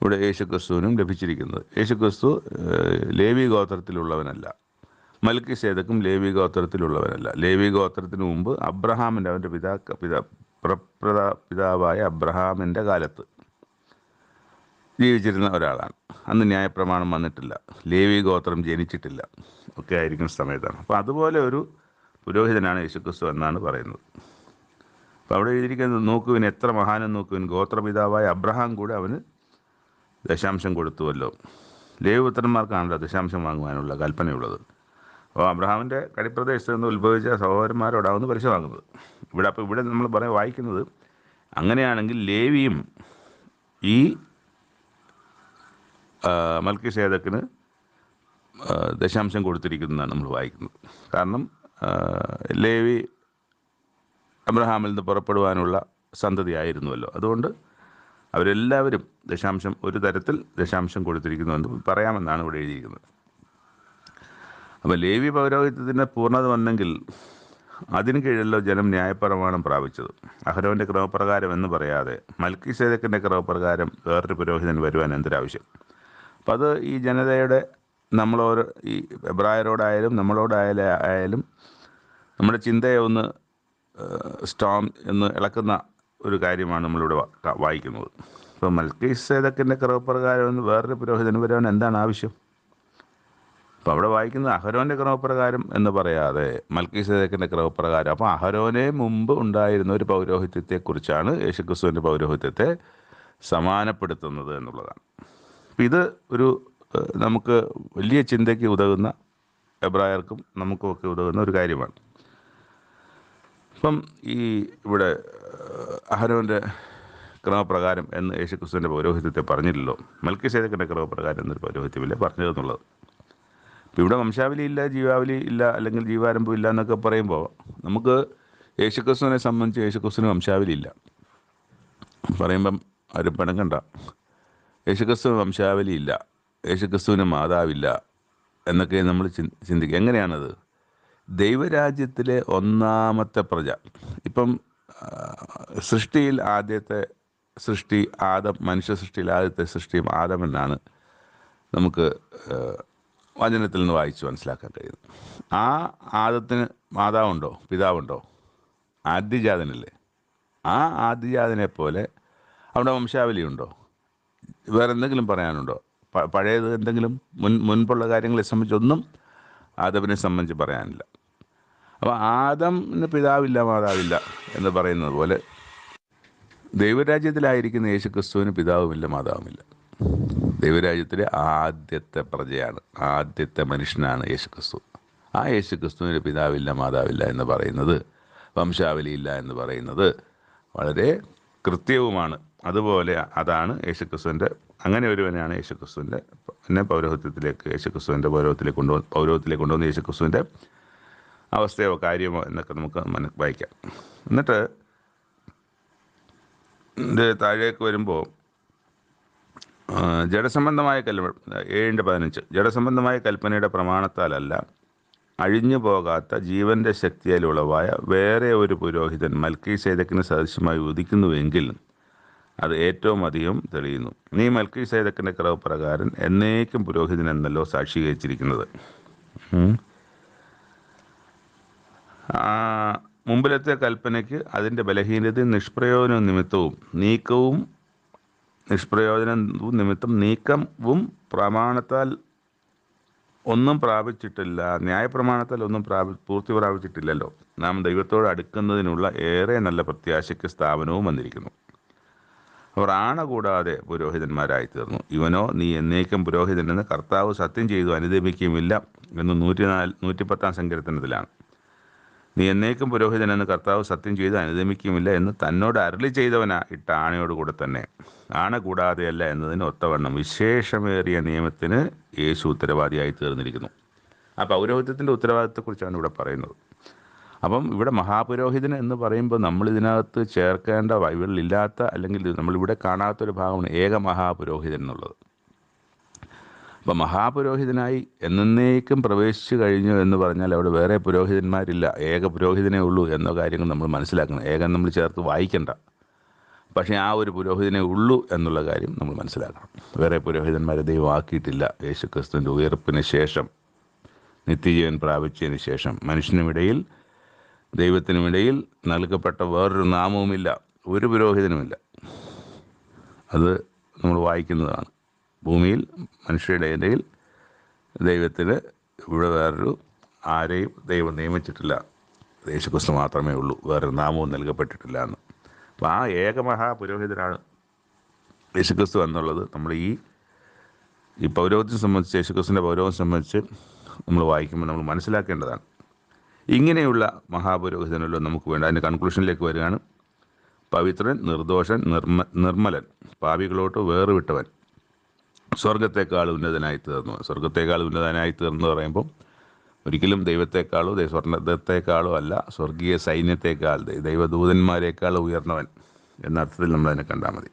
S1: ഇവിടെ യേശുക്രിസ്തുവിനും ലഭിച്ചിരിക്കുന്നത്. യേശുക്രിസ്തു ലേവി ഗോത്രത്തിലുള്ളവനല്ല. മൽക്കി സേതക്കും ലേവി ഗോത്രത്തിലുള്ളവനല്ല. ലേവി ഗോത്രത്തിന് മുമ്പ് അബ്രഹാമിന്റെ അവന്റെ പിതാ പിതാ പിതാവായ അബ്രഹാമിന്റെ കാലത്ത് ജീവിച്ചിരുന്ന ഒരാളാണ്. അന്ന് ന്യായപ്രമാണം വന്നിട്ടില്ല. ലേവി ഗോത്രം ജനിച്ചിട്ടില്ല. ഒക്കെ ആയിരിക്കുന്ന സമയത്താണ്. അപ്പോൾ അതുപോലെ ഒരു പുരോഹിതനാണ് യേശുക്രിസ്തു എന്നാണ് പറയുന്നത്. അപ്പോൾ അവിടെ എഴുതിയിരിക്കുന്നത് നോക്കുവിൻ എത്ര മഹാനും നോക്കുവിൻ. ഗോത്രപിതാവായ അബ്രഹാം കൂടെ അവന് ദശാംശം കൊടുത്തുവല്ലോ. ലേവുപുത്രന്മാർക്കാണല്ലോ ദശാംശം വാങ്ങുവാനുള്ള കൽപ്പനയുള്ളത്. അപ്പോൾ അബ്രഹാമിന്റെ കടിപ്രദേശത്ത് നിന്ന് ഉത്ഭവിച്ച സഹോദരന്മാരോടാവുന്ന വാങ്ങുന്നത് ഇവിടെ അപ്പോൾ ഇവിടെ നമ്മൾ പറയാൻ വായിക്കുന്നത് അങ്ങനെയാണെങ്കിൽ ലേവിയും ഈ മൽക്കി സേതക്കിന് ദശാംശം കൊടുത്തിരിക്കുന്നതാണ് നമ്മൾ വായിക്കുന്നത്. കാരണം ലേവി അബ്രഹാമിൽ നിന്ന് പുറപ്പെടുവാനുള്ള സന്തതിയായിരുന്നുവല്ലോ. അതുകൊണ്ട് അവരെല്ലാവരും ദശാംശം ഒരു തരത്തിൽ ദശാംശം കൊടുത്തിരിക്കുന്നു എന്ന് പറയാമെന്നാണ് ഇവിടെ എഴുതിയിരിക്കുന്നത്. അപ്പോൾ ലേവി പൗരോഹിത്യത്തിന്റെ പൂർണത വന്നെങ്കിൽ അതിന് കീഴിലോ ജനം ന്യായപ്രമാണം പ്രാപിച്ചത്. അഹരോന്റെ ക്രമപ്രകാരം എന്ന് പറയാതെ മൽക്കി സേതക്കിന്റെ ക്രമപ്രകാരം വേറൊരു പുരോഹിതൻ വരുവാൻ എന്തൊരാവശ്യം? അപ്പം അത് ഈ ജനതയുടെ നമ്മളോരോ ഈ എബ്രായരോടായാലും നമ്മളോടായാലും ആയാലും നമ്മുടെ ചിന്തയെ ഒന്ന് സ്റ്റോം എന്ന് ഇളക്കുന്ന ഒരു കാര്യമാണ് നമ്മളിവിടെ വായിക്കുന്നത് ഇപ്പോൾ മൽക്കി സേദക്കിന്റെ ക്രമപ്രകാരം എന്ന് വേറൊരു പുരോഹിതന് വരവൻ എന്താണ് ആവശ്യം? അപ്പോൾ അവിടെ വായിക്കുന്നത് അഹരോന്റെ ക്രമപ്രകാരം എന്ന് പറയാതെ മൽക്കി സേദക്കിന്റെ ക്രമപ്രകാരം. അപ്പോൾ അഹരോനെ മുമ്പ് ഉണ്ടായിരുന്ന ഒരു പൗരോഹിത്യത്തെക്കുറിച്ചാണ് യേശുക്രിസ്തുവിന്റെ പൗരോഹിത്യത്തെ സമാനപ്പെടുത്തുന്നത് എന്നുള്ളതാണ്. ഇത് ഒരു നമുക്ക് വലിയ ചിന്തയ്ക്ക് ഉതകുന്ന എബ്രായർക്കും നമുക്കുമൊക്കെ ഉതകുന്ന ഒരു കാര്യമാണ്. ഇപ്പം ഈ ഇവിടെ അഹരോന്റെ ക്രമപ്രകാരം എന്ന് യേശുക്രിസ്തുവിന്റെ പൗരോഹിത്യത്തെ പറഞ്ഞില്ലല്ലോ. മൽക്കി സേദക്കിന്റെ ക്രമപ്രകാരം എന്നൊരു പൗരോഹിത്യമില്ലേ പറഞ്ഞതെന്നുള്ളത് ഇപ്പം ഇവിടെ വംശാവലി ഇല്ല ജീവാവലി ഇല്ല അല്ലെങ്കിൽ ജീവാരംഭം ഇല്ല എന്നൊക്കെ പറയുമ്പോൾ നമുക്ക് യേശുക്രിസ്തുവിനെ സംബന്ധിച്ച് യേശുക്രിസ്തുവിന് വംശാവലി ഇല്ല. പറയുമ്പം ആരും പിണങ്ങണ്ട. യേശുക്രിസ്തുവിന് വംശാവലിയില്ല യേശുക്രിസ്തുവിന് മാതാവില്ല എന്നൊക്കെ നമ്മൾ ചിന്തിക്കുക എങ്ങനെയാണത്? ദൈവരാജ്യത്തിലെ ഒന്നാമത്തെ പ്രജ ഇപ്പം സൃഷ്ടിയിൽ ആദ്യത്തെ സൃഷ്ടി ആദം മനുഷ്യ സൃഷ്ടിയിൽ ആദ്യത്തെ സൃഷ്ടി ആദം എന്നാണ് നമുക്ക് വചനത്തിൽ നിന്ന് വായിച്ച് മനസ്സിലാക്കാൻ കഴിയുന്നത്. ആ ആദത്തിന് മാതാവുണ്ടോ? പിതാവുണ്ടോ? ആദ്യജാതനല്ലേ? ആ ആദ്യജാതനെ പോലെ അവിടെ വംശാവലി ഉണ്ടോ വേറെ എന്തെങ്കിലും പറയാനുണ്ടോ? പഴയത് എന്തെങ്കിലും മുൻ മുൻപുള്ള കാര്യങ്ങളെ സംബന്ധിച്ചൊന്നും ആദമിനെ സംബന്ധിച്ച് പറയാനില്ല. അപ്പോൾ ആദമിന് പിതാവില്ല മാതാവില്ല എന്ന് പറയുന്നത് പോലെ ദൈവരാജ്യത്തിലായിരിക്കുന്ന യേശു ക്രിസ്തുവിന് പിതാവുമില്ല മാതാവുമില്ല. ദൈവരാജ്യത്തിലെ ആദ്യത്തെ പ്രജയാണ് ആദ്യത്തെ മനുഷ്യനാണ് യേശു ക്രിസ്തു ആ യേശു ക്രിസ്തുവിന് പിതാവില്ല മാതാവില്ല എന്ന് പറയുന്നത് വംശാവലിയില്ല എന്ന് പറയുന്നത് വളരെ കൃത്യവുമാണ്. അതുപോലെ അതാണ് യേശുക്രിസ്തുവിന്റെ അങ്ങനെ ഒരുവനാണ് യേശുക്രിസ്തുവിന്റെ പിന്നെ പൗരോഹിത്യത്തിലേക്ക് യേശുക്രിസ്തുവിന്റെ പൗരോഹത്തിലേക്ക് കൊണ്ടുവന്ന് പൗരോഹത്തിലേക്ക് കൊണ്ടുവന്ന യേശുക്രിസ്തുവിന്റെ അവസ്ഥയോ കാര്യമോ എന്നൊക്കെ നമുക്ക് മന വായിക്കാം. എന്നിട്ട് താഴേക്ക് വരുമ്പോൾ ജഡസംബന്ധമായ കൽ ഏഴിന്റെ പതിനഞ്ച് ജഡസംബന്ധമായ കൽപ്പനയുടെ പ്രമാണത്താലല്ല അഴിഞ്ഞു പോകാത്ത ജീവന്റെ ശക്തിയാൽ ഉളവായ വേറെ ഒരു പുരോഹിതൻ മൽക്കി സേതക്കിന് സദൃശ്യമായി ഉദിക്കുന്നുവെങ്കിൽ അത് ഏറ്റവും അധികം തെളിയുന്നു. നീ മൽക്കി സേതക്കിന്റെ കറവ് പ്രകാരം എന്നേക്കും പുരോഹിതൻ എന്നല്ലോ സാക്ഷീകരിച്ചിരിക്കുന്നത് മുമ്പിലത്തെ കൽപ്പനയ്ക്ക് അതിന്റെ ബലഹീനതയും നിഷ്പ്രയോജന നിമിത്തവും നീക്കവും നിഷ്പ്രയോജന നിമിത്തം നീക്കവും പ്രമാണത്താൽ ഒന്നും പ്രാപിച്ചിട്ടില്ല ന്യായപ്രമാണത്താൽ ഒന്നും പ്രാപി പൂർത്തി പ്രാപിച്ചിട്ടില്ലല്ലോ. നാം ദൈവത്തോട് അടുക്കുന്നതിനുള്ള ഏറെ നല്ല പ്രത്യാശയ്ക്ക് സ്ഥാപനവും വന്നിരിക്കുന്നു. അവർ ആണ കൂടാതെ തീർന്നു ഇവനോ നീ എന്നേക്കും പുരോഹിതനെന്ന് കർത്താവ് സത്യം ചെയ്തു അനുദപിക്കുകയുമില്ല എന്ന് നൂറ്റിനാല് നൂറ്റിപ്പത്താം സങ്കീർത്തനത്തിലാണ്. നീ എന്നേക്കും പുരോഹിതനെന്ന് കർത്താവ് സത്യം ചെയ്തു അനുദമിക്കുമില്ല എന്ന് തന്നോട് അരളി ചെയ്തവനാ ഇട്ട ആണയോട് കൂടെ തന്നെ. ആണ കൂടാതെയല്ല എന്നതിന് ഒത്തവണ്ണം വിശേഷമേറിയ നിയമത്തിന് യേശു ഉത്തരവാദിയായി തീർന്നിരിക്കുന്നു. ആ പൗരോഹിത്യത്തിന്റെ ഉത്തരവാദിത്തത്തെക്കുറിച്ചാണ് ഇവിടെ പറയുന്നത്. അപ്പം ഇവിടെ മഹാപുരോഹിതൻ എന്ന് പറയുമ്പോൾ നമ്മൾ ഇതിനകത്ത് ചേർക്കേണ്ട ബൈബിളിലില്ലാത്ത അല്ലെങ്കിൽ നമ്മളിവിടെ കാണാത്തൊരു ഭാഗമാണ് ഏക മഹാപുരോഹിതൻ എന്നുള്ളത്. അപ്പം മഹാപുരോഹിതനായി എന്നേക്കും പ്രവേശിച്ചു കഴിഞ്ഞു എന്ന് പറഞ്ഞാൽ അവിടെ വേറെ പുരോഹിതന്മാരില്ല. ഏക പുരോഹിതനേ ഉള്ളൂ എന്ന കാര്യങ്ങൾ നമ്മൾ മനസ്സിലാക്കണം. ഏകം നമ്മൾ ചേർത്ത് വായിക്കണ്ട. പക്ഷേ ആ ഒരു പുരോഹിതനെ ഉള്ളൂ എന്നുള്ള കാര്യം നമ്മൾ മനസ്സിലാക്കണം. വേറെ പുരോഹിതന്മാരെ ദൈവം ആക്കിയിട്ടില്ല. ക്രിസ്തുവിന്റെ ഉയർപ്പിന് ശേഷം നിത്യജീവൻ പ്രാപിച്ചതിന് ശേഷം മനുഷ്യനുമിടയിൽ ദൈവത്തിനുമിടയിൽ നൽകപ്പെട്ട വേറൊരു നാമവുമില്ല ഒരു പുരോഹിതനുമില്ല. അത് നമ്മൾ വായിക്കുന്നതാണ്. ഭൂമിയിൽ മനുഷ്യരുടെ ഇടയിൽ ദൈവത്തിന് ഇവിടെ വേറൊരു ആരെയും ദൈവം നിയമിച്ചിട്ടില്ല. യേശുക്രിസ്തു മാത്രമേ ഉള്ളൂ വേറൊരു നാമവും നൽകപ്പെട്ടിട്ടില്ല എന്ന്. അപ്പോൾ ആ ഏകമഹാപുരോഹിതനാണ് യേശുക്രിസ്തു എന്നുള്ളത് നമ്മൾ ഈ ഈ പൗരോഹിത്യത്തെ സംബന്ധിച്ച് യേശുക്രിസ്തുവിന്റെ പൗരോഹിത്യം സംബന്ധിച്ച് നമ്മൾ വായിക്കുമ്പോൾ നമ്മൾ മനസ്സിലാക്കേണ്ടതാണ്. ഇങ്ങനെയുള്ള മഹാപുരോഹിതനല്ലോ നമുക്ക് വേണ്ട അതിന്റെ കൺക്ലൂഷനിലേക്ക് വരികയാണ്. പവിത്രൻ നിർദോഷൻ നിർമ്മ നിർമ്മലൻ പാപികളോട്ട് വേറുവിട്ടവൻ സ്വർഗത്തെക്കാൾ ഉന്നതനായി തീർന്നു. സ്വർഗത്തെക്കാൾ ഉന്നതനായി തീർന്നു പറയുമ്പോൾ ഒരിക്കലും ദൈവത്തെക്കാളോ ദൈവ സ്വർണത്തെക്കാളോ അല്ല സ്വർഗീയ സൈന്യത്തെക്കാൾ ദൈവദൂതന്മാരെക്കാൾ ഉയർന്നവൻ എന്ന അർത്ഥത്തിൽ നമ്മൾ അതിനെ കണ്ടാൽ മതി.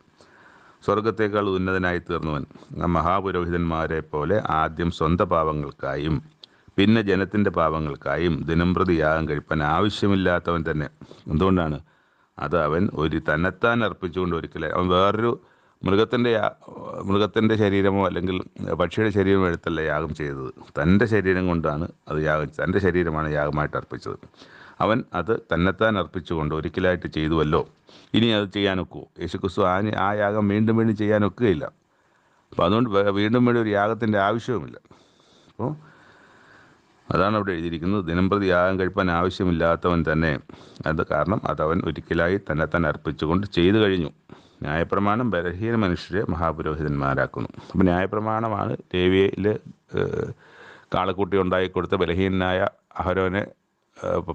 S1: സ്വർഗത്തെക്കാൾ ഉന്നതനായി തീർന്നവൻ മഹാപുരോഹിതന്മാരെ പോലെ ആദ്യം സ്വന്തം പാപങ്ങൾക്കായും പിന്നെ ജനത്തിന്റെ പാപങ്ങൾക്കായും ദിനംപ്രതി യാഗം കഴിപ്പാൻ ആവശ്യമില്ലാത്തവൻ തന്നെ. എന്തുകൊണ്ടാണ്? അത് അവൻ ഒരു തന്നെത്താൻ അർപ്പിച്ചുകൊണ്ട് ഒരിക്കലും അവൻ വേറൊരു മൃഗത്തിന്റെ മൃഗത്തിന്റെ ശരീരമോ അല്ലെങ്കിൽ പക്ഷിയുടെ ശരീരമോ എടുത്തല്ല യാഗം ചെയ്തത്. തന്റെ ശരീരം കൊണ്ടാണ് അത് യാഗം തന്റെ ശരീരമാണ് യാഗമായിട്ട് അർപ്പിച്ചത്. അവൻ അത് തന്നെത്താൻ അർപ്പിച്ചുകൊണ്ട് ഒരിക്കലായിട്ട് ചെയ്തുവല്ലോ. ഇനി അത് ചെയ്യാനൊക്കുമോ യേശുക്രിസ്തു ആ ആ യാഗം വീണ്ടും വീണ്ടും ചെയ്യാനൊക്കുകയില്ല അപ്പോൾ അതുകൊണ്ട് വീണ്ടും വീണ്ടും ഒരു യാഗത്തിന്റെ ആവശ്യവുമില്ല. അപ്പോൾ അതാണ് അവിടെ എഴുതിയിരിക്കുന്നത്. ദിനംപ്രതി യാഗം കഴിപ്പാൻ ആവശ്യമില്ലാത്തവൻ തന്നെ. അത് കാരണം അതവൻ ഒരിക്കലായി തന്നെ തന്നെ അർപ്പിച്ചുകൊണ്ട് ചെയ്തു കഴിഞ്ഞു. ന്യായപ്രമാണം ബലഹീന മനുഷ്യരെ മഹാപുരോഹിതന്മാരാക്കുന്നു. അപ്പം ന്യായപ്രമാണമാണ് ദേവിയിൽ കാളക്കുട്ടി ഉണ്ടായി കൊടുത്ത ബലഹീനനായ അഹരോനെ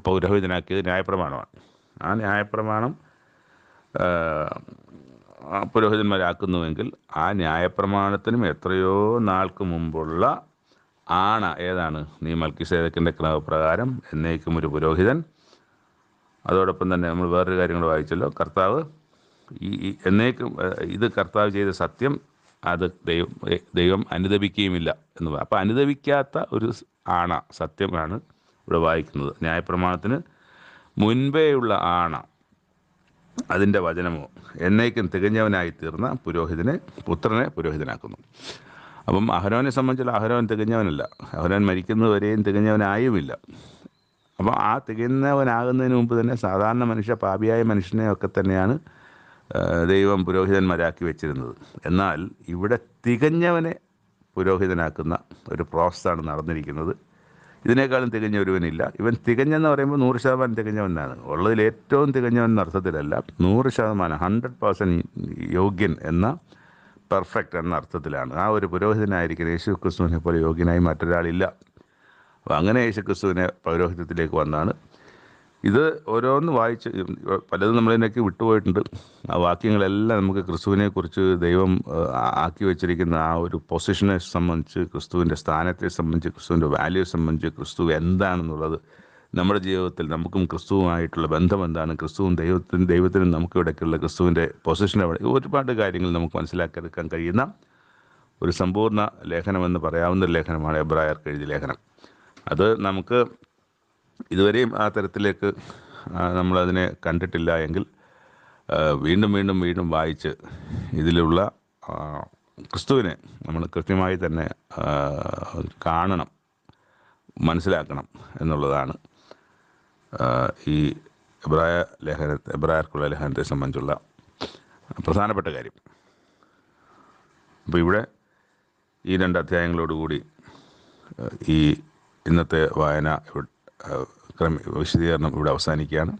S1: പൗരോഹിതനാക്കിയത് ന്യായപ്രമാണമാണ്. ആ ന്യായപ്രമാണം പുരോഹിതന്മാരാക്കുന്നുവെങ്കിൽ ആ ന്യായപ്രമാണത്തിനും എത്രയോ നാൾക്ക് മുമ്പുള്ള ആണ ഏതാണ്? നീ മൽക്കിസേദക്കിന്റെ ക്രമപ്രകാരം എന്നേക്കും ഒരു പുരോഹിതൻ. അതോടൊപ്പം തന്നെ നമ്മൾ വേറൊരു കാര്യങ്ങൾ വായിച്ചല്ലോ. കർത്താവ് ഈ എന്നേക്കും ഇത് കർത്താവ് ചെയ്ത സത്യം അത് ദൈവം ദൈവം അനുദപിക്കുകയുമില്ല എന്ന് പറയാം അപ്പോൾ അനുദപിക്കാത്ത ഒരു ആണ സത്യമാണ് ഇവിടെ വായിക്കുന്നത്. ന്യായപ്രമാണത്തിന് മുൻപേയുള്ള ആണ അതിന്റെ വചനമോ എന്നേക്കും തികഞ്ഞവനായി തീർന്ന പുരോഹിതനെ പുത്രനെ പുരോഹിതനാക്കുന്നു. അപ്പം അഹരോനെ സംബന്ധിച്ചുള്ള അഹരോൻ തികഞ്ഞവനല്ല. അഹരോൻ മരിക്കുന്നതുവരെയും തികഞ്ഞവനായുമില്ല. അപ്പോൾ ആ തികഞ്ഞവനാകുന്നതിന് മുമ്പ് തന്നെ സാധാരണ മനുഷ്യ പാപിയായ മനുഷ്യനെ ഒക്കെ തന്നെയാണ് ദൈവം പുരോഹിതന്മാരാക്കി വെച്ചിരുന്നത്. എന്നാൽ ഇവിടെ തികഞ്ഞവനെ പുരോഹിതനാക്കുന്ന ഒരു പ്രോസസ്സാണ് നടന്നിരിക്കുന്നത്. ഇതിനേക്കാളും തികഞ്ഞ ഒരുവനില്ല. ഇവൻ തികഞ്ഞെന്ന് പറയുമ്പോൾ നൂറ് ശതമാനം തികഞ്ഞവനാണ്. ഉള്ളതിൽ ഏറ്റവും തികഞ്ഞവൻ എന്ന അർത്ഥത്തിലല്ല നൂറ് ശതമാനം ഹൺഡ്രഡ് പേഴ്സന്റ് യോഗ്യൻ എന്ന പെർഫെക്റ്റ് എന്ന അർത്ഥത്തിലാണ്. ആ ഒരു പുരോഹിതനായിരിക്കുന്ന യേശു ക്രിസ്തുവിനെ പോലെ യോഗ്യനായി മറ്റൊരാളില്ല. അപ്പോൾ അങ്ങനെ യേശു ക്രിസ്തുവിനെ പൗരോഹിത്യത്തിലേക്ക് വന്നാണ്. ഇത് ഓരോന്ന് വായിച്ച് പലതും നമ്മളിതിനൊക്കെ വിട്ടുപോയിട്ടുണ്ട്. ആ വാക്യങ്ങളെല്ലാം നമുക്ക് ക്രിസ്തുവിനെക്കുറിച്ച് ദൈവം ആക്കി വെച്ചിരിക്കുന്ന ആ ഒരു പൊസിഷനെ സംബന്ധിച്ച് ക്രിസ്തുവിന്റെ സ്ഥാനത്തെ സംബന്ധിച്ച് ക്രിസ്തുവിന്റെ വാല്യൂ സംബന്ധിച്ച് ക്രിസ്തു എന്താണെന്നുള്ളത് നമ്മുടെ ജീവിതത്തിൽ നമുക്കും ക്രിസ്തുവുമായിട്ടുള്ള ബന്ധം എന്താണ് ക്രിസ്തുവും ദൈവത്തിനും ദൈവത്തിനും നമുക്ക് ഇടയ്ക്കുള്ള ക്രിസ്തുവിന്റെ പൊസിഷൻ എവിടെ? ഒരുപാട് കാര്യങ്ങൾ നമുക്ക് മനസ്സിലാക്കിയെടുക്കാൻ കഴിയുന്ന ഒരു സമ്പൂർണ ലേഖനമെന്ന് പറയാവുന്ന ഒരു ലേഖനമാണ് എബ്രായർക്ക് എഴുതിയ ലേഖനം. അത് നമുക്ക് ഇതുവരെയും ആ തരത്തിലേക്ക് നമ്മളതിനെ കണ്ടിട്ടില്ല എങ്കിൽ വീണ്ടും വീണ്ടും വീണ്ടും വായിച്ച് ഇതിലുള്ള ക്രിസ്തുവിനെ നമ്മൾ കൃത്യമായി തന്നെ കാണണം മനസ്സിലാക്കണം എന്നുള്ളതാണ് ഈ എബ്രായ ലേഖന എബ്രായർക്കുള്ള ലേഖനത്തെ സംബന്ധിച്ചുള്ള പ്രധാനപ്പെട്ട കാര്യം. അപ്പോൾ ഇവിടെ ഈ രണ്ട് അധ്യായങ്ങളോടുകൂടി ഈ ഇന്നത്തെ വായന ക്രമ വിശദീകരണം ഇവിടെ അവസാനിക്കുകയാണ്.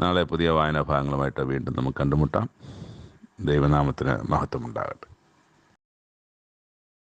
S1: നാളെ പുതിയ വായനാ ഭാഗങ്ങളുമായിട്ട് വീണ്ടും നമുക്ക് കണ്ടുമുട്ടാം. ദൈവനാമത്തിന് മഹത്വമുണ്ടാകട്ടെ.